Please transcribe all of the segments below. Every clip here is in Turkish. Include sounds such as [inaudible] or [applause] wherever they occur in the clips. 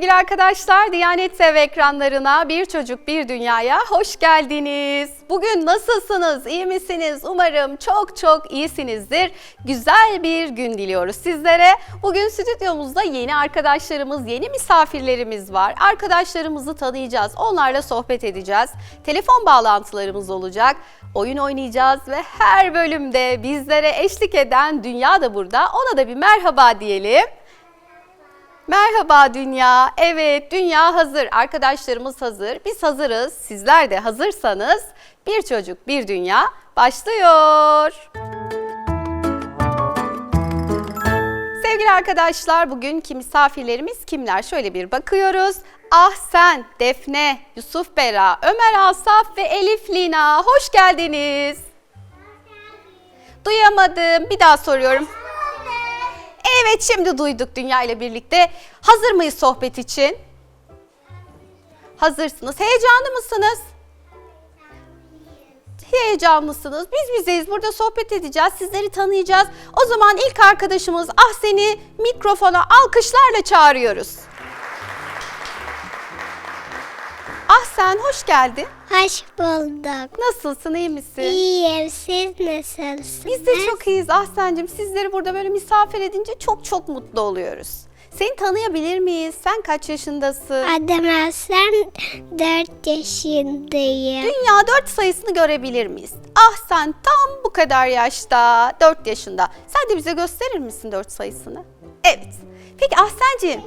Sevgili arkadaşlar, Diyanet TV ekranlarına Bir Çocuk Bir Dünya'ya hoş geldiniz. Bugün nasılsınız, iyi misiniz? Umarım çok çok iyisinizdir. Güzel bir gün diliyoruz sizlere. Bugün stüdyomuzda yeni arkadaşlarımız, yeni misafirlerimiz var. Arkadaşlarımızı tanıyacağız, onlarla sohbet edeceğiz. Telefon bağlantılarımız olacak. Oyun oynayacağız ve her bölümde bizlere eşlik eden Dünya da burada. Ona da bir merhaba diyelim. Merhaba Dünya. Evet, Dünya hazır. Arkadaşlarımız hazır. Biz hazırız. Sizler de hazırsanız Bir Çocuk Bir Dünya başlıyor. Sevgili arkadaşlar, bugünkü misafirlerimiz kimler? Şöyle bir bakıyoruz. Ahsen, Defne, Yusuf Bera, Ömer Asaf ve Elif Lina. Hoş geldiniz. Duyamadım. Bir daha soruyorum. Evet şimdi duyduk Dünya ile birlikte. Hazır mıyız sohbet için? Hazırsınız. Heyecanlı mısınız? Heyecanlısınız. Biz bizeyiz. Burada sohbet edeceğiz. Sizleri tanıyacağız. O zaman ilk arkadaşımız Ah seni mikrofona alkışlarla çağırıyoruz. Ah sen hoş geldin. Hoş bulduk. Nasılsın? iyi misin? İyiyim. Siz nasılsınız? Biz de çok iyiyiz Ahsen'cim. Sizleri burada böyle misafir edince çok çok mutlu oluyoruz. Seni tanıyabilir miyiz? Sen kaç yaşındasın? Adım Aslan, 4 yaşındayım. Dünya 4 sayısını görebilir miyiz? Ah sen tam bu kadar yaşta, 4 yaşında. Sen de bize gösterir misin 4 sayısını? Evet. Peki Ahsen'cim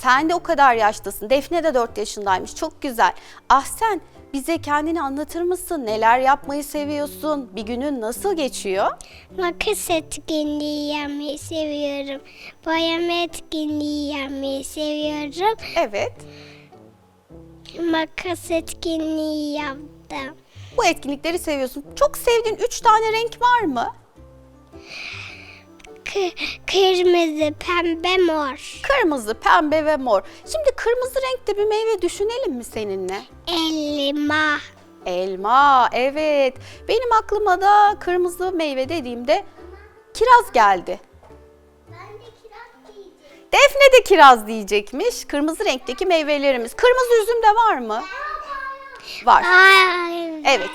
sen de o kadar yaştasın. Defne de 4 yaşındaymış. Çok güzel. Ahsen bize kendini anlatır mısın? Neler yapmayı seviyorsun? Bir günün nasıl geçiyor? Makas etkinliği yapmayı seviyorum. Boyama etkinliği yapmayı seviyorum. Evet. Makas etkinliği yaptım. Bu etkinlikleri seviyorsun. Çok sevdiğin 3 tane renk var mı? Kı- kırmızı, pembe, mor. Kırmızı, pembe ve mor. Şimdi kırmızı renkte bir meyve düşünelim mi seninle? Elma. Elma, evet. Benim aklıma da kırmızı meyve dediğimde kiraz geldi. Defne de kiraz diyecekmiş. Kırmızı renkteki meyvelerimiz. Kırmızı üzüm de var mı? Var. Ay, Evet.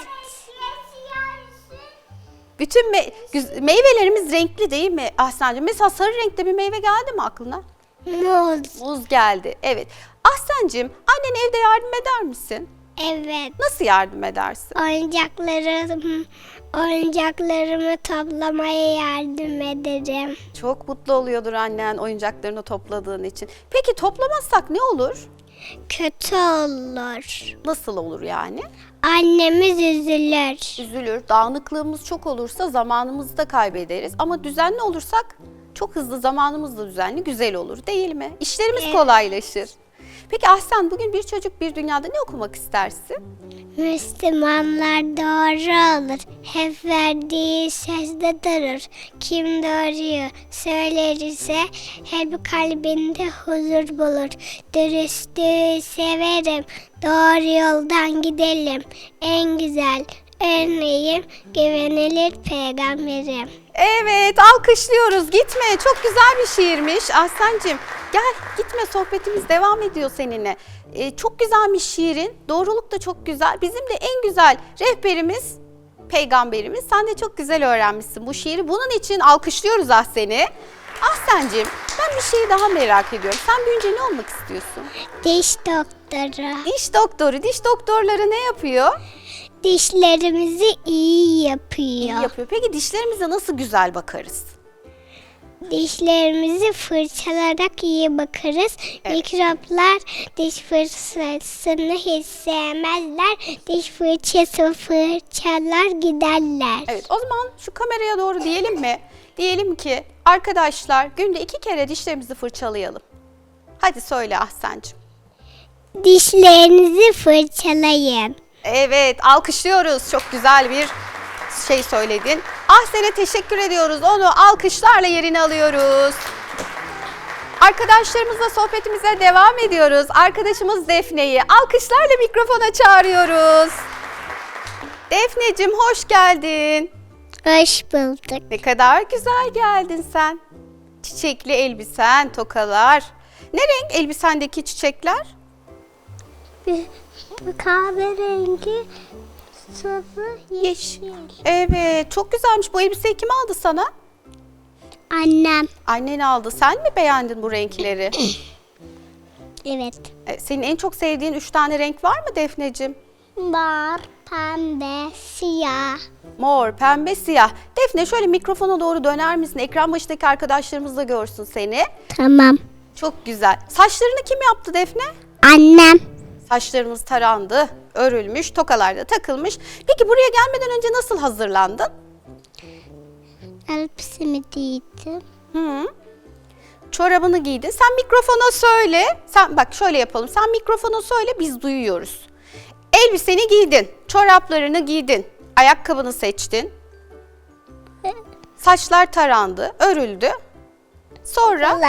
Bütün me- güz- meyvelerimiz renkli değil mi Ahsen'cim? Mesela sarı renkte bir meyve geldi mi aklına? Muz. Muz geldi. Evet. Ahsen'cim annen evde yardım eder misin? Evet. Nasıl yardım edersin? Oyuncaklarım, oyuncaklarımı toplamaya yardım ederim. Çok mutlu oluyordur annen oyuncaklarını topladığın için. Peki toplamazsak ne olur? Kötü olur. Nasıl olur yani? Annemiz üzülür. Üzülür. Dağınıklığımız çok olursa zamanımızı da kaybederiz. Ama düzenli olursak çok hızlı zamanımız da düzenli güzel olur değil mi? İşlerimiz Evet. kolaylaşır. Peki Ahsen bugün bir çocuk bir dünyada ne okumak istersin? Müslümanlar doğru olur. Hep verdiği sözde durur. Kim doğruyu söylerse hep kalbinde huzur bulur. Dürüstlüğü severim. Doğru yoldan gidelim. En güzel örneğim güvenilir peygamberim. Evet alkışlıyoruz gitme çok güzel bir şiirmiş Ahsen'cim gel gitme sohbetimiz devam ediyor seninle. Ee, çok güzelmiş şiirin doğruluk da çok güzel bizim de en güzel rehberimiz peygamberimiz sen de çok güzel öğrenmişsin bu şiiri bunun için alkışlıyoruz Ahsen'i. Ahsen'cim ben bir şeyi daha merak ediyorum sen büyünce ne olmak istiyorsun? Diş doktoru. Diş doktoru diş doktorları ne yapıyor? Dişlerimizi iyi yapıyor. İyi yapıyor. Peki dişlerimize nasıl güzel bakarız? Dişlerimizi fırçalarak iyi bakarız. Mikroplar diş fırçasını hiç sevmezler. Diş fırçası fırçalar giderler. Evet o zaman şu kameraya doğru diyelim mi? Diyelim ki arkadaşlar günde iki kere dişlerimizi fırçalayalım. Hadi söyle Ahsen'cim. Dişlerinizi fırçalayın. Evet alkışlıyoruz. Çok güzel bir şey söyledin. Ahsen'e teşekkür ediyoruz. Onu alkışlarla yerine alıyoruz. Arkadaşlarımızla sohbetimize devam ediyoruz. Arkadaşımız Defne'yi alkışlarla mikrofona çağırıyoruz. Defneciğim hoş geldin. Hoş bulduk. Ne kadar güzel geldin sen. Çiçekli elbisen, tokalar. Ne renk elbisendeki çiçekler? Bir, kahverengi, sarı, yeşil. Evet, çok güzelmiş. Bu elbiseyi kim aldı sana? Annem. Annen aldı. Sen mi beğendin bu renkleri? [clears throat] Evet. E, Senin en çok sevdiğin üç tane renk var mı Defneciğim? Mor, pembe, siyah. Mor, pembe, siyah. Defne şöyle mikrofona doğru döner misin? Ekran başındaki arkadaşlarımız da görsün seni. Tamam. Çok güzel. Saçlarını kim yaptı Defne? Annem. Saçlarımız tarandı, örülmüş, tokalar da takılmış. Peki buraya gelmeden önce nasıl hazırlandın? Elbisemi giydim. Hı. Çorabını giydin. Sen mikrofona söyle. Sen bak şöyle yapalım. Sen mikrofona söyle biz duyuyoruz. Elbiseni giydin, çoraplarını giydin, ayakkabını seçtin. Saçlar tarandı, örüldü. Sonra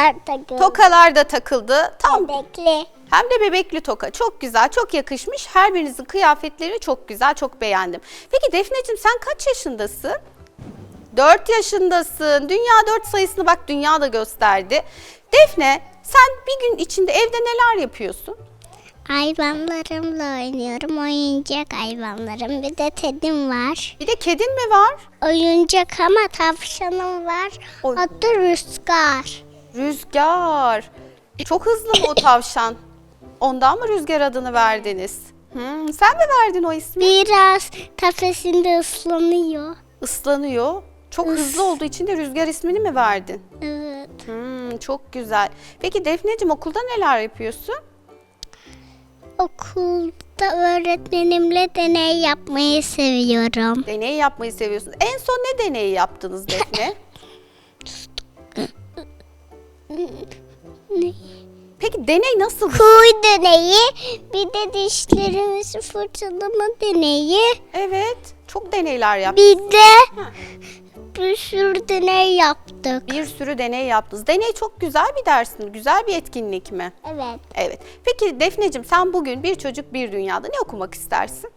tokalar da takıldı. Tam Bekle. Hem de bebekli toka. Çok güzel, çok yakışmış. Her birinizin kıyafetleri çok güzel, çok beğendim. Peki Defneciğim sen kaç yaşındasın? 4 yaşındasın. Dünya 4 sayısını bak dünya da gösterdi. Defne sen bir gün içinde evde neler yapıyorsun? Hayvanlarımla oynuyorum. Oyuncak hayvanlarım. Bir de tedim var. Bir de kedin mi var? Oyuncak ama tavşanım var. Oy. Adı Rüzgar. Rüzgar. Çok hızlı mı o tavşan? Ondan mı Rüzgar adını verdiniz? Hmm, sen mi verdin o ismi? Biraz kafesinde ıslanıyor. Islanıyor. Çok hızlı olduğu için de Rüzgar ismini mi verdin? Evet. Hmm, çok güzel. Peki Defneciğim okulda neler yapıyorsun? Okulda öğretmenimle deney yapmayı seviyorum. Deney yapmayı seviyorsun. En son ne deneyi yaptınız Defne? [laughs] Peki deney nasıl? Kuy deneyi, bir de dişlerimizi fırçalama deneyi, Evet, çok deneyler yaptın. bir de bir sürü deney yaptık. Bir sürü deney yaptınız. Deney çok güzel bir ders mi? Güzel bir etkinlik mi? Evet. Evet. Peki Defneciğim sen bugün bir çocuk bir dünyada ne okumak istersin?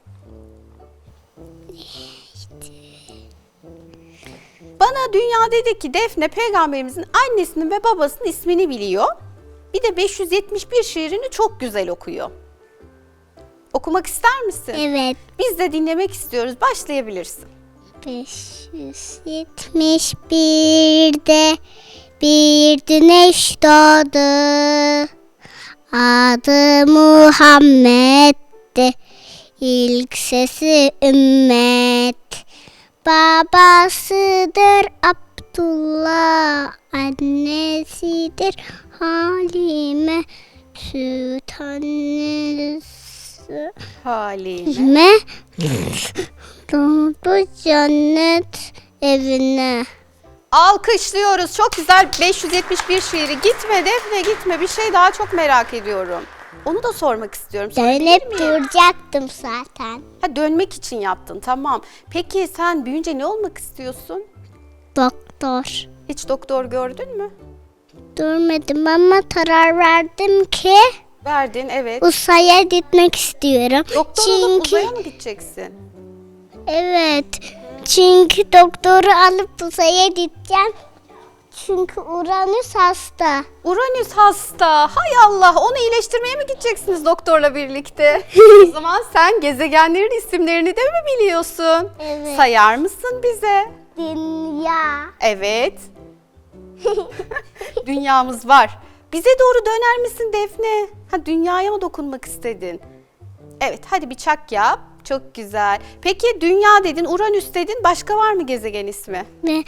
Bana dünya dedi ki Defne peygamberimizin annesinin ve babasının ismini biliyor. Bir de 571 şiirini çok güzel okuyor. Okumak ister misin? Evet. Biz de dinlemek istiyoruz. Başlayabilirsin. 571'de bir güneş doğdu. Adı Muhammed'di. İlk sesi ümmet. Babasıdır Abdullah. Annesidir Halime. Süt annesi. Halime. Doğdu cennet evine. Alkışlıyoruz. Çok güzel 571 şiiri. Gitme Defne gitme. Bir şey daha çok merak ediyorum. Onu da sormak istiyorum. Dönüp duracaktım zaten. Ha, dönmek için yaptın tamam. Peki sen büyüyünce ne olmak istiyorsun? Doktor. Hiç doktor gördün mü? Durmadım ama karar verdim ki Verdin evet. uzaya gitmek istiyorum. Doktor olup uzaya mı gideceksin? evet. Çünkü doktoru alıp uzaya gideceğim. Çünkü Uranüs hasta. Uranüs hasta. Hay Allah onu iyileştirmeye mi gideceksiniz doktorla birlikte? [laughs] o zaman sen gezegenlerin isimlerini de mi biliyorsun? Evet. Sayar mısın bize? Dünya. Evet. [laughs] Dünyamız var. Bize doğru döner misin Defne? Ha dünyaya mı dokunmak istedin? Evet hadi bir çak yap. Çok güzel. Peki dünya dedin, Uranüs dedin. Başka var mı gezegen ismi? Ve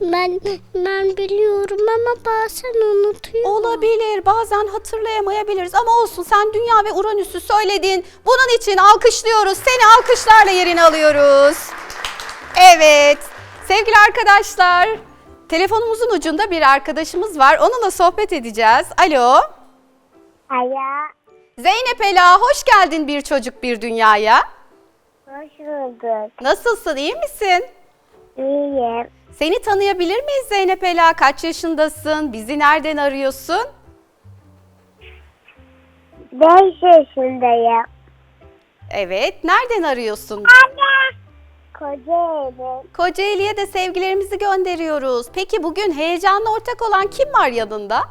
ben ben biliyorum ama bazen unutuyorum. Olabilir. Bazen hatırlayamayabiliriz ama olsun. Sen dünya ve Uranüs'ü söyledin. Bunun için alkışlıyoruz. Seni alkışlarla yerine alıyoruz. Evet. Sevgili arkadaşlar, telefonumuzun ucunda bir arkadaşımız var. Onunla sohbet edeceğiz. Alo. Aya. Zeynep Ela, hoş geldin bir çocuk bir dünyaya. Hoş bulduk. Nasılsın, iyi misin? İyiyim. Seni tanıyabilir miyiz Zeynep Ela? Kaç yaşındasın? Bizi nereden arıyorsun? Beş yaşındayım. Evet, nereden arıyorsun? Anne. Kocaeli. Kocaeli'ye de sevgilerimizi gönderiyoruz. Peki bugün heyecanla ortak olan kim var yanında?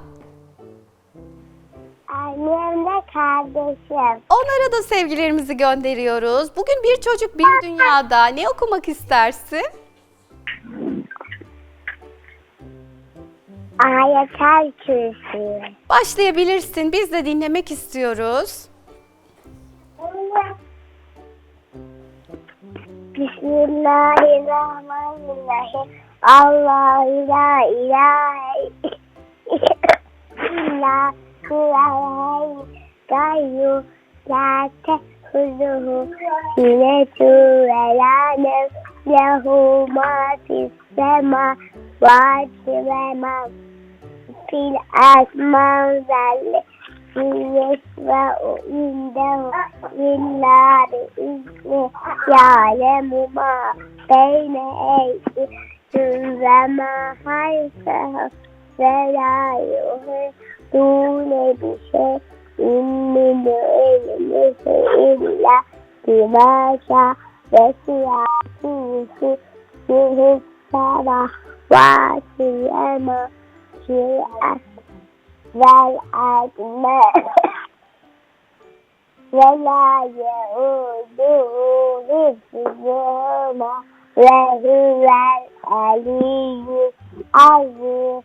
annem de kardeşim. Onlara da sevgilerimizi gönderiyoruz. Bugün bir çocuk bir dünyada ne okumak istersin? Ayetel kürsü. Başlayabilirsin. Biz de dinlemek istiyoruz. Bismillahirrahmanirrahim. Allah la ilahe illa huvel gayyum la tehzuhu sinetu ve la nef lehu ma fis sema ve ma fil asman zelle يشفع عنده إلا بإذنه يعلم ما بين أيديهم وما خلفهم ولا يحيطون بشيء من علمه إلا بما شاء وسع كرسيه السماوات والأرض Vel etme. Ve la yeuduhu zihuma ve huvel aliyyü azim.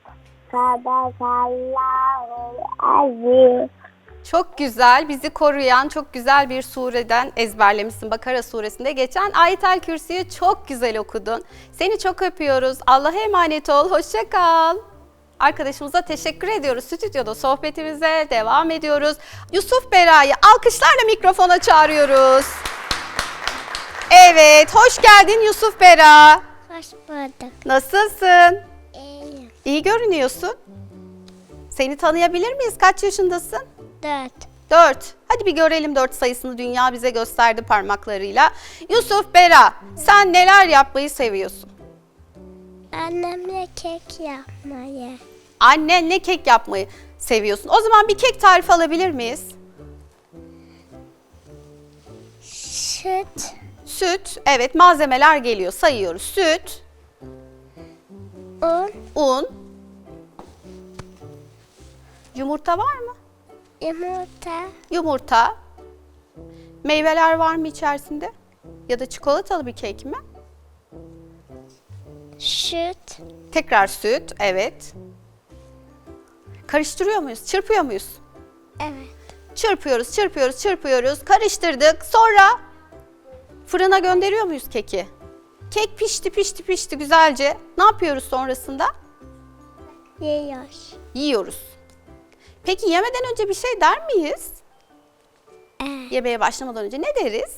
Sadakallahu azim. Çok güzel, bizi koruyan çok güzel bir sureden ezberlemişsin. Bakara suresinde geçen Ayetel Kürsi'yi çok güzel okudun. Seni çok öpüyoruz. Allah'a emanet ol. Hoşça kal. Arkadaşımıza teşekkür ediyoruz. Stüdyoda sohbetimize devam ediyoruz. Yusuf Bera'yı alkışlarla mikrofona çağırıyoruz. Evet, hoş geldin Yusuf Bera. Hoş bulduk. Nasılsın? İyiyim. İyi görünüyorsun. Seni tanıyabilir miyiz? Kaç yaşındasın? Dört. 4. Hadi bir görelim 4 sayısını dünya bize gösterdi parmaklarıyla. Yusuf Bera sen neler yapmayı seviyorsun? Annemle kek yapmayı. Annenle kek yapmayı seviyorsun. O zaman bir kek tarifi alabilir miyiz? Süt, Süt, evet malzemeler geliyor sayıyoruz. Süt, un, un, yumurta var mı? yumurta, Yumurta, meyveler var mı içerisinde? Ya da çikolatalı bir kek mi? Süt, Tekrar süt, evet. Karıştırıyor muyuz? Çırpıyor muyuz? evet. Çırpıyoruz, çırpıyoruz, çırpıyoruz. Karıştırdık. Sonra fırına gönderiyor muyuz keki? Kek pişti, pişti, pişti güzelce. Ne yapıyoruz sonrasında? Yiyor. Yiyoruz. Peki yemeden önce bir şey der miyiz? Evet. Yemeğe başlamadan önce ne deriz?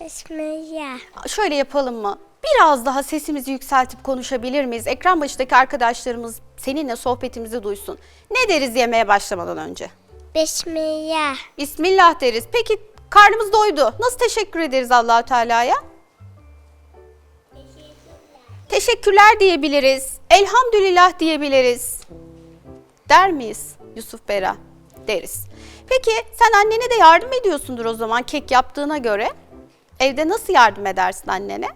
Bismillah. Şöyle yapalım mı? Biraz daha sesimizi yükseltip konuşabilir miyiz? Ekran başındaki arkadaşlarımız seninle sohbetimizi duysun. Ne deriz yemeğe başlamadan önce? Bismillah. Bismillah deriz. Peki karnımız doydu. Nasıl teşekkür ederiz Allahü Teala'ya? Teşekkürler diyebiliriz. Elhamdülillah diyebiliriz. Der miyiz Yusuf Bera? Deriz. Peki sen annene de yardım ediyorsundur o zaman kek yaptığına göre. Evde nasıl yardım edersin annene?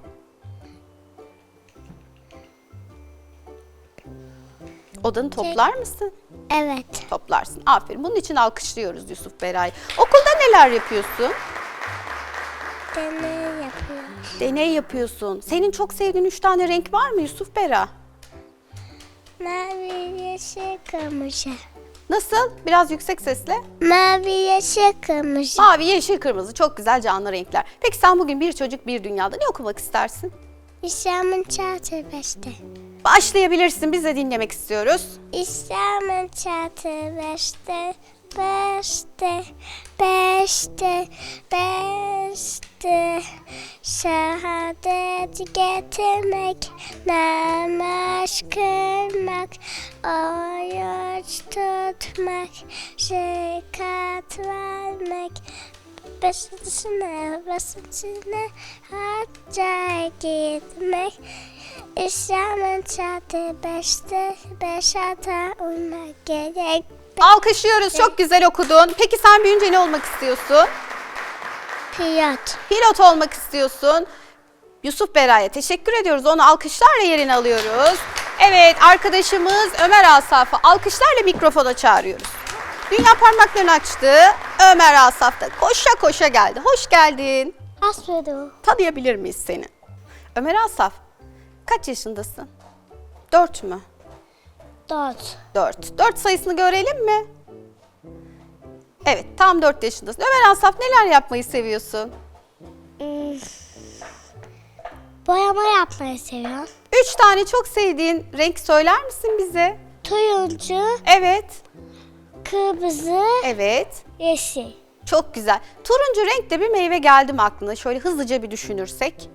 Odanı toplar mısın? Evet. Toplarsın. Aferin. Bunun için alkışlıyoruz Yusuf Beray'ı. Okulda neler yapıyorsun? Deney yapıyor. Deney yapıyorsun. Senin çok sevdiğin üç tane renk var mı Yusuf Bera? Mavi, yeşil, kırmızı. Nasıl? Biraz yüksek sesle. Mavi, yeşil, kırmızı. Mavi, yeşil, kırmızı. Çok güzel canlı renkler. Peki sen bugün bir çocuk bir dünyada ne okumak istersin? İslam'ın çatı beşte. Başlayabilirsin. Biz de dinlemek istiyoruz. İslam'ın çatı beşte. Beşte, beşte, beşte. Şehadet getirmek, namaz kılmak, oruç tutmak, zekat vermek, Beşincisine, beşincisine hacca gitmek. İslam'ın çatı beşte, beş hata olmak gerek. Alkışlıyoruz. Çok güzel okudun. Peki sen büyüyünce ne olmak istiyorsun? Pilot. Pilot olmak istiyorsun. Yusuf Bera'ya teşekkür ediyoruz. Onu alkışlarla yerine alıyoruz. Evet arkadaşımız Ömer Asaf'ı alkışlarla mikrofona çağırıyoruz. Dünya parmaklarını açtı. Ömer Asaf da koşa koşa geldi. Hoş geldin. Hasbedu. Tanıyabilir miyiz seni? Ömer Asaf, kaç yaşındasın? Dört mü? Dört. Dört. Dört sayısını görelim mi? Evet, tam dört yaşındasın. Ömer Asaf neler yapmayı seviyorsun? Hmm. Boyama yapmayı seviyorum. Üç tane çok sevdiğin renk söyler misin bize? Turuncu, Evet, kırmızı, evet. yeşil. Çok güzel. Turuncu renkte bir meyve geldi mi aklına? Şöyle hızlıca bir düşünürsek.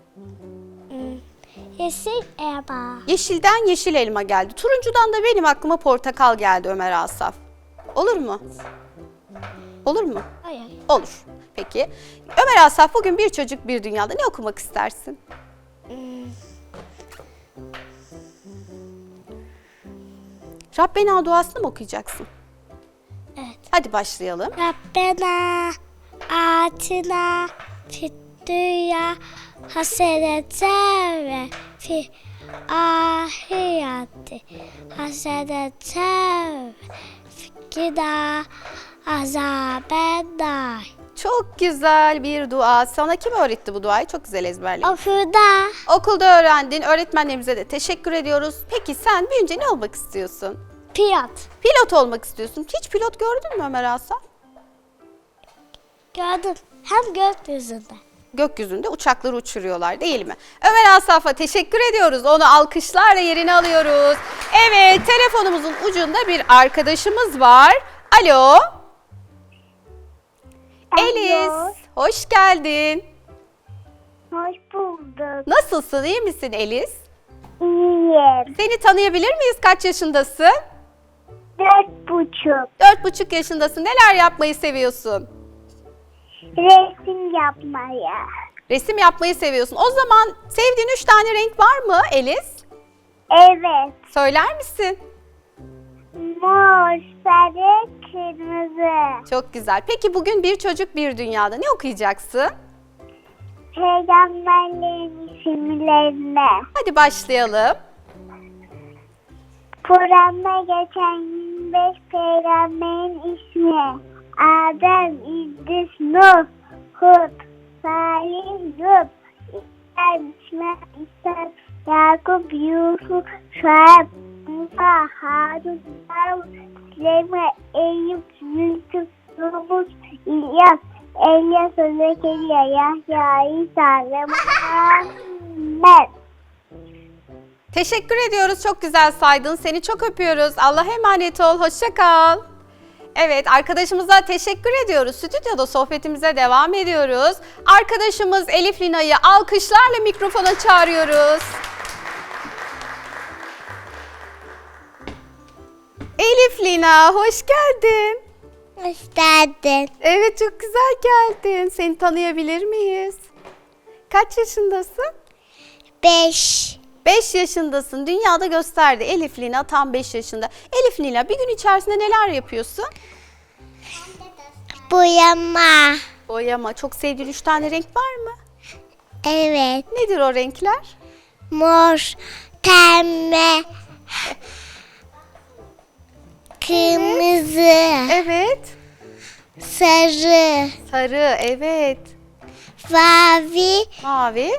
Yeşil elma. Yeşilden yeşil elma geldi. Turuncudan da benim aklıma portakal geldi Ömer Asaf. Olur mu? Olur mu? Hayır. Olur. Peki. Ömer Asaf bugün bir çocuk bir dünyada ne okumak istersin? Rabbena duasını mı okuyacaksın? Evet. Hadi başlayalım. Rabbena atina fid dünya hasenete ve fi ahireti hasenete ve fikina azabennar. Çok güzel bir dua. Sana kim öğretti bu duayı? Çok güzel ezberledin. Okulda Okulda öğrendin. Öğretmenlerimize de teşekkür ediyoruz. Peki sen büyüyünce ne olmak istiyorsun? pilot Pilot olmak istiyorsun. Hiç pilot gördün mü Ömer Asaf? gördüm. Hem gökyüzünde. Gökyüzünde uçakları uçuruyorlar değil mi? Ömer Asaf'a teşekkür ediyoruz. Onu alkışlarla yerine alıyoruz. Evet telefonumuzun ucunda bir arkadaşımız var. Alo. Elis. Hoş geldin. Hoş bulduk. Nasılsın? iyi misin Elis? İyiyim. Seni tanıyabilir miyiz? Kaç yaşındasın? Dört buçuk. Dört buçuk yaşındasın. Neler yapmayı seviyorsun? Resim yapmaya. Resim yapmayı seviyorsun. O zaman sevdiğin üç tane renk var mı Elis? Evet. Söyler misin? Mor, sarı, kırmızı. Çok güzel. Peki bugün bir çocuk bir dünyada ne okuyacaksın? Peygamberlerin isimlerine. Hadi başlayalım. Kur'an'da geçen 25 peygamberin ismi. Adem, İdris, Nuh, Hud, Salih, Lut, İbrahim, İsmail, İsa, Yakup, Yusuf, Şuayb, Musa, Harun, Davud, Süleyman, Eyüp, Yusuf, Yunus, İlyas, Elyas, Zekeriya, Yahya, İsa ve Muhammed. Teşekkür ediyoruz. Çok güzel saydın. Seni çok öpüyoruz. Allah'a emanet ol. Hoşça kal. Evet arkadaşımıza teşekkür ediyoruz. Stüdyoda sohbetimize devam ediyoruz. Arkadaşımız Elif Lina'yı alkışlarla mikrofona çağırıyoruz. Elif Lina hoş geldin. Hoş geldin. Evet çok güzel geldin. Seni tanıyabilir miyiz? Kaç yaşındasın? Beş. 5 yaşındasın. Dünyada gösterdi. Elif Lina tam 5 yaşında. Elif Lina bir gün içerisinde neler yapıyorsun? Boyama. Boyama. Çok sevdiğin 3 tane renk var mı? Evet. Nedir o renkler? Mor, pembe, kırmızı, Evet. sarı, Sarı, evet. mavi, Mavi.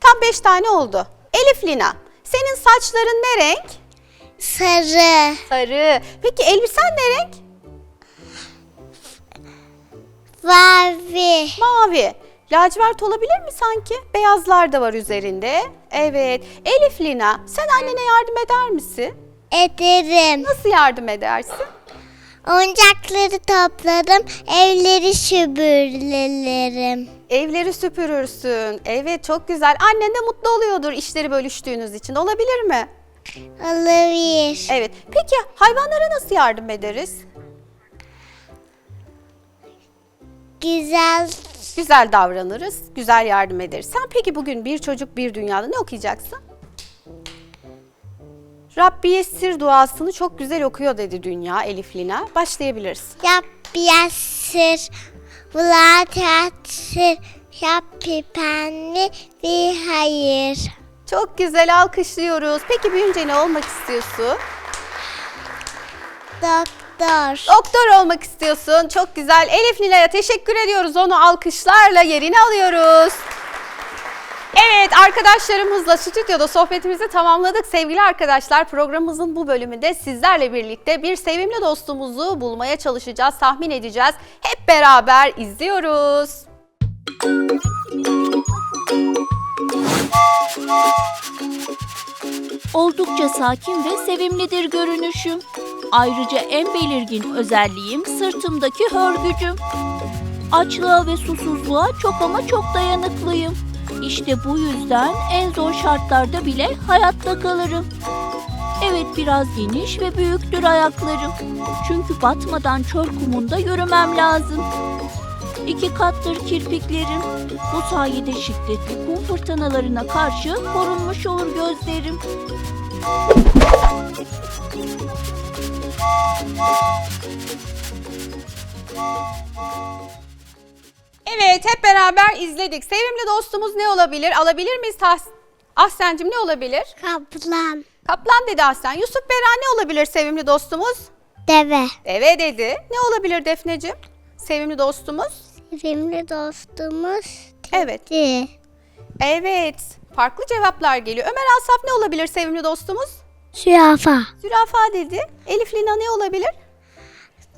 Tam 5 tane oldu. Elif Lina, senin saçların ne renk? sarı, Sarı. Peki elbisen ne renk? mavi, Mavi. Lacivert olabilir mi sanki? Beyazlar da var üzerinde. Evet. Elif Lina, sen annene yardım eder misin? Ederim. Nasıl yardım edersin? Oyuncakları topladım, evleri süpürlerim. Evleri süpürürsün. Evet çok güzel. Annen de mutlu oluyordur işleri bölüştüğünüz için. Olabilir mi? Olabilir. Evet. Peki hayvanlara nasıl yardım ederiz? Güzel. Güzel davranırız, güzel yardım ederiz. Sen peki bugün bir çocuk bir dünyada ne okuyacaksın? Rabbi Yessir duasını çok güzel okuyor dedi Dünya Elif Lina. Başlayabiliriz. Yap yasır, bulat yatsır, yap pipenli bir hayır. Çok güzel alkışlıyoruz. Peki büyüyünce ne olmak istiyorsun? Doktor Doktor. Doktor olmak istiyorsun. Çok güzel. Elif Nilay'a teşekkür ediyoruz. Onu alkışlarla yerine alıyoruz. Evet arkadaşlarımızla stüdyoda sohbetimizi tamamladık. Sevgili arkadaşlar programımızın bu bölümünde sizlerle birlikte bir sevimli dostumuzu bulmaya çalışacağız, tahmin edeceğiz. Hep beraber izliyoruz. Oldukça sakin ve sevimlidir görünüşüm. Ayrıca en belirgin özelliğim sırtımdaki hörgücüm. Açlığa ve susuzluğa çok ama çok dayanıklıyım. İşte bu yüzden en zor şartlarda bile hayatta kalırım. Evet biraz geniş ve büyüktür ayaklarım. Çünkü batmadan çöl kumunda yürümem lazım. İki kattır kirpiklerim. Bu sayede şiddetli kum fırtınalarına karşı korunmuş olur gözlerim. Evet hep beraber izledik. Sevimli dostumuz ne olabilir? Alabilir miyiz Tahs- Ahsen'cim ne olabilir? Kaplan. Kaplan dedi Ahsen. Yusuf Bera ne olabilir sevimli dostumuz? Deve. Deve dedi. Ne olabilir Defneciğim? Sevimli dostumuz? Sevimli dostumuz. Evet. Di. Evet. Farklı cevaplar geliyor. Ömer Asaf ne olabilir sevimli dostumuz? Zürafa. Zürafa dedi. Elif Lina ne olabilir?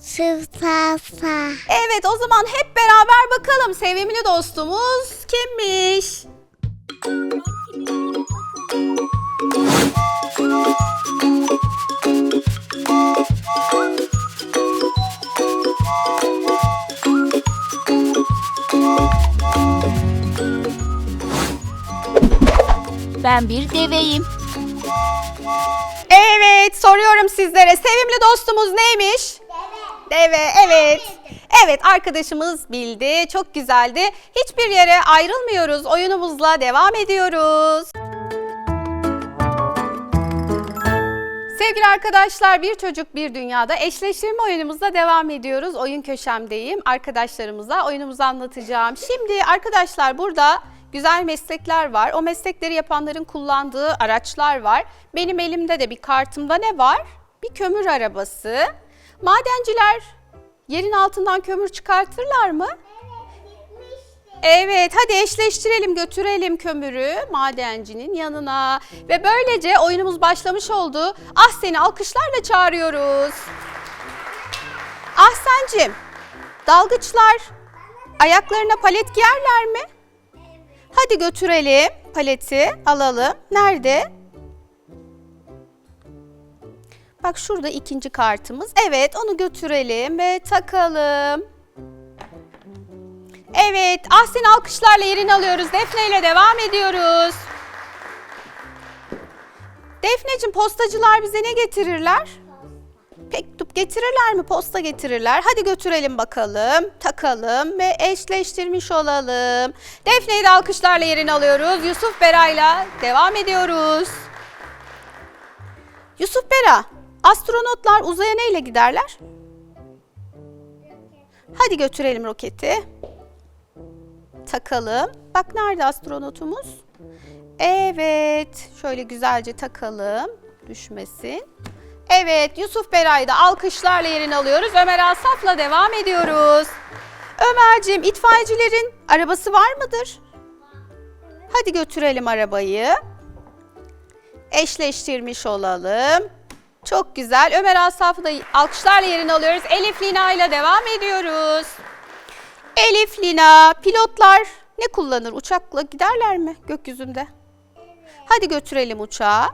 Sırtasa. Evet o zaman hep beraber bakalım sevimli dostumuz kimmiş? Ben bir deveyim. Evet soruyorum sizlere sevimli dostumuz neymiş? Deve. Evet. Evet arkadaşımız bildi. Çok güzeldi. Hiçbir yere ayrılmıyoruz. Oyunumuzla devam ediyoruz. Sevgili arkadaşlar Bir Çocuk Bir Dünya'da eşleştirme oyunumuzla devam ediyoruz. Oyun köşemdeyim. Arkadaşlarımıza oyunumuzu anlatacağım. Şimdi arkadaşlar burada güzel meslekler var. O meslekleri yapanların kullandığı araçlar var. Benim elimde de bir kartımda ne var? Bir kömür arabası. Madenciler yerin altından kömür çıkartırlar mı? Evet, hadi eşleştirelim, götürelim kömürü madencinin yanına. Ve böylece oyunumuz başlamış oldu. Ah seni alkışlarla çağırıyoruz. Ahsen'cim, dalgıçlar ayaklarına palet giyerler mi? Hadi götürelim paleti, alalım. Nerede? Bak şurada ikinci kartımız. Evet, onu götürelim ve takalım. Evet, Ahsen alkışlarla yerini alıyoruz. Defne ile devam ediyoruz. Defneciğim postacılar bize ne getirirler? Mektup getirirler mi? Posta getirirler. Hadi götürelim bakalım, takalım ve eşleştirmiş olalım. Defne'yi de alkışlarla yerini alıyoruz. Yusuf Bera'yla devam ediyoruz. Yusuf Bera, astronotlar uzaya neyle giderler? Hadi götürelim roketi takalım. Bak nerede astronotumuz? Evet, şöyle güzelce takalım. Düşmesin. Evet, Yusuf Beray'ı da alkışlarla yerini alıyoruz. Ömer Asaf'la devam ediyoruz. Ömerciğim, itfaiyecilerin arabası var mıdır? Hadi götürelim arabayı. Eşleştirmiş olalım. Çok güzel. Ömer Asaf'ı da alkışlarla yerini alıyoruz. Elif Lina ile devam ediyoruz. Elif, Lina, pilotlar ne kullanır? Uçakla giderler mi gökyüzünde? Hadi götürelim uçağı.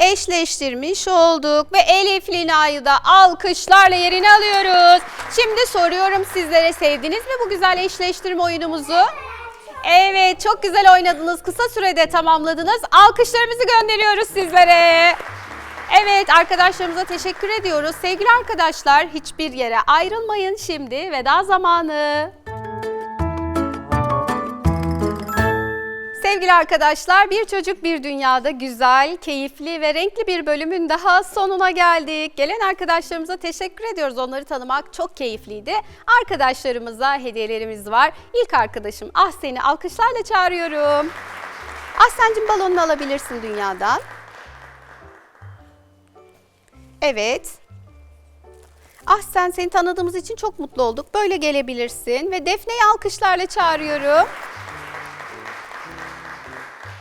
Eşleştirmiş olduk ve Elif Lina'yı da alkışlarla yerine alıyoruz. Şimdi soruyorum sizlere sevdiniz mi bu güzel eşleştirme oyunumuzu? Evet çok güzel oynadınız. Kısa sürede tamamladınız. Alkışlarımızı gönderiyoruz sizlere. Evet arkadaşlarımıza teşekkür ediyoruz. Sevgili arkadaşlar hiçbir yere ayrılmayın şimdi veda zamanı. Sevgili arkadaşlar Bir Çocuk Bir Dünya'da güzel, keyifli ve renkli bir bölümün daha sonuna geldik. Gelen arkadaşlarımıza teşekkür ediyoruz. Onları tanımak çok keyifliydi. Arkadaşlarımıza hediyelerimiz var. İlk arkadaşım Ahsen'i alkışlarla çağırıyorum. Ahsen'cim balonunu alabilirsin dünyadan. Evet. Ah sen seni tanıdığımız için çok mutlu olduk. Böyle gelebilirsin ve Defne'yi alkışlarla çağırıyorum.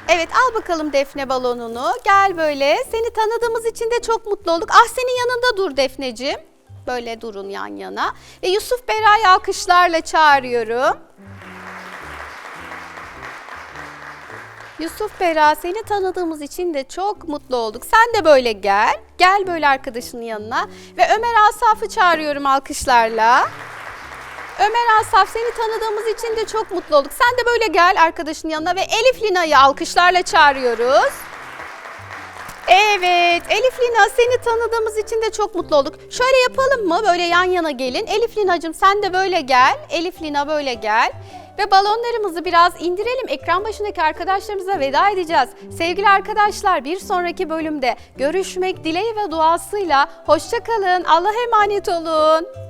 Evet al bakalım Defne balonunu. Gel böyle. Seni tanıdığımız için de çok mutlu olduk. Ah senin yanında dur Defneciğim. Böyle durun yan yana. Ve Yusuf Bera'yı alkışlarla çağırıyorum. Yusuf Bera seni tanıdığımız için de çok mutlu olduk. Sen de böyle gel. Gel böyle arkadaşının yanına. Ve Ömer Asaf'ı çağırıyorum alkışlarla. Ömer Asaf seni tanıdığımız için de çok mutlu olduk. Sen de böyle gel arkadaşının yanına ve Elif Lina'yı alkışlarla çağırıyoruz. Evet, Elif Lina seni tanıdığımız için de çok mutlu olduk. Şöyle yapalım mı? Böyle yan yana gelin. Elif Lina'cığım sen de böyle gel. Elif Lina böyle gel. Ve balonlarımızı biraz indirelim. Ekran başındaki arkadaşlarımıza veda edeceğiz. Sevgili arkadaşlar bir sonraki bölümde görüşmek dileği ve duasıyla hoşçakalın. Allah'a emanet olun.